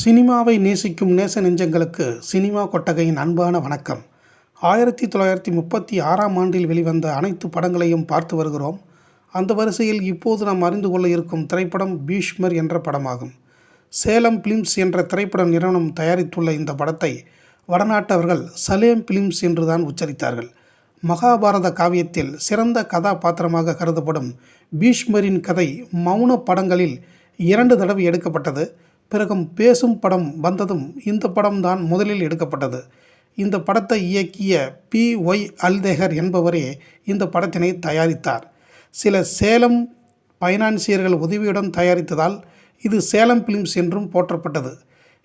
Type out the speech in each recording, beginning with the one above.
சினிமாவை நேசிக்கும் நேச நெஞ்சங்களுக்கு சினிமா கொட்டகையின் அன்பான வணக்கம். ஆயிரத்தி தொள்ளாயிரத்தி முப்பத்தி ஆறாம் ஆண்டில் வெளிவந்த அனைத்து படங்களையும் பார்த்து வருகிறோம். அந்த வரிசையில் இப்போது நாம் அறிந்து கொள்ள இருக்கும் திரைப்படம் பீஷ்மர் என்ற படமாகும். சேலம் பிலிம்ஸ் என்ற திரைப்பட நிறுவனம் தயாரித்துள்ள இந்த படத்தை வடநாட்டவர்கள் சலேம் பிலிம்ஸ் என்றுதான் உச்சரித்தார்கள். மகாபாரத காவியத்தில் சிறந்த கதாபாத்திரமாக கருதப்படும் பீஷ்மரின் கதை மௌன படங்களில் இரண்டு தடவை எடுக்கப்பட்டது. பிறகும் பேசும் படம் வந்ததும் இந்த படம் தான் முதலில் எடுக்கப்பட்டது. இந்த படத்தை இயக்கிய பி. ஒய். அல்தேகர் என்பவரே இந்த படத்தினை தயாரித்தார். சில சேலம் பைனான்சியர்கள் உதவியுடன் தயாரித்ததால் இது சேலம் பிலிம்ஸ் என்றும் போற்றப்பட்டது.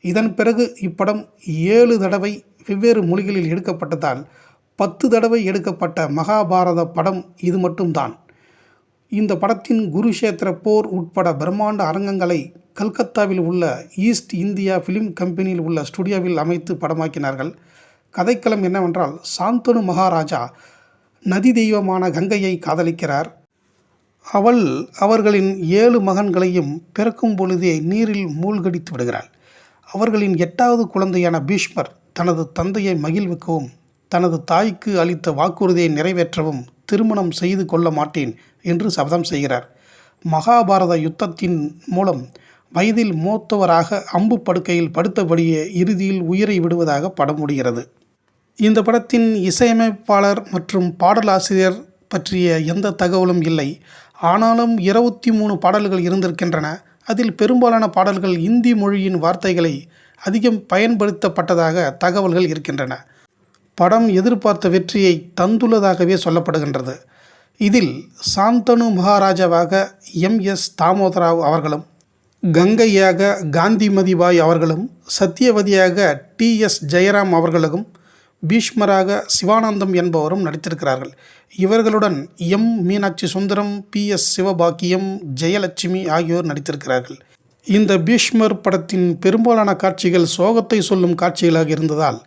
இதன் பிறகு இப்படம் ஏழு தடவை வெவ்வேறு மொழிகளில் எடுக்கப்பட்டதால் பத்து தடவை எடுக்கப்பட்ட மகாபாரத படம் இது மட்டும்தான். இந்த படத்தின் குருஷேத்திர போர் உட்பட பிரம்மாண்ட அரங்கங்களை கல்கத்தாவில் உள்ள ஈஸ்ட் இந்தியா ஃபிலிம் கம்பெனியில் உள்ள ஸ்டுடியோவில் அமைத்து படமாக்கினார்கள். கதைக்களம் என்னவென்றால் சாந்தனு மகாராஜா நதி தெய்வமான கங்கையை காதலிக்கிறார். அவள் அவர்களின் ஏழு மகன்களையும் பிறக்கும் பொழுதே நீரில் மூழ்கடித்து விடுகிறாள். அவர்களின் எட்டாவது குழந்தையான பீஷ்மர் தனது தந்தையை மகிழ்விக்கவும் தனது தாய்க்கு அளித்த வாக்குறுதியை நிறைவேற்றவும் திருமணம் செய்து கொள்ள மாட்டேன் என்று சபதம் செய்கிறார். மகாபாரத யுத்தத்தின் மூலம் வயதில் மூத்தவராக அம்பு படுக்கையில் படுத்தபடியே இறுதியில் உயிரை விடுவதாக படம் முடிகிறது. இந்த படத்தின் இசையமைப்பாளர் மற்றும் பாடலாசிரியர் பற்றிய எந்த தகவலும் இல்லை. ஆனாலும் இருபத்தி மூணு பாடல்கள் இருந்திருக்கின்றன. அதில் பெரும்பாலான பாடல்கள் இந்தி மொழியின் வார்த்தைகளை அதிகம் பயன்படுத்தப்பட்டதாக தகவல்கள் இருக்கின்றன. படம் எதிர்பார்த்த வெற்றியை தந்துள்ளதாகவே சொல்லப்படுகின்றது. இதில் சாந்தனு மகாராஜாவாக எம் எஸ் தாமோதராவ் அவர்களும் கங்கையாக காந்திமதிபாய் அவர்களும் சத்தியவதியாக டி. எஸ். ஜெயராம் அவர்களும் பீஷ்மராக சிவானந்தம் என்பவரும் நடித்திருக்கிறார்கள். இவர்களுடன் M. Meenakshi Sundaram P. S. Sivabhagyam Jayalakshmi ஆகியோர் நடித்திருக்கிறார்கள். இந்த பீஷ்மர் படத்தின் பெரும்பாலான காட்சிகள் சோகத்தை சொல்லும் காட்சிகளாக இருந்ததால்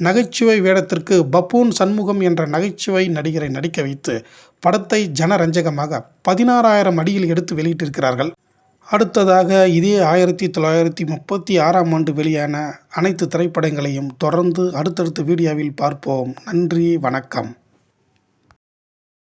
நகைச்சுவை வேடத்திற்கு பப்பூன் சண்முகம் என்ற நகைச்சுவை நடிகரை நடிக்க வைத்து படத்தை ஜனரஞ்சகமாக பதினாறாயிரம் அடியில் எடுத்து வெளியிட்டிருக்கிறார்கள். அடுத்ததாக இதே ஆயிரத்தி தொள்ளாயிரத்தி முப்பத்தி ஆறாம் ஆண்டு வெளியான அனைத்து திரைப்படங்களையும் தொடர்ந்து அடுத்தடுத்த வீடியோவில் பார்ப்போம். நன்றி வணக்கம்.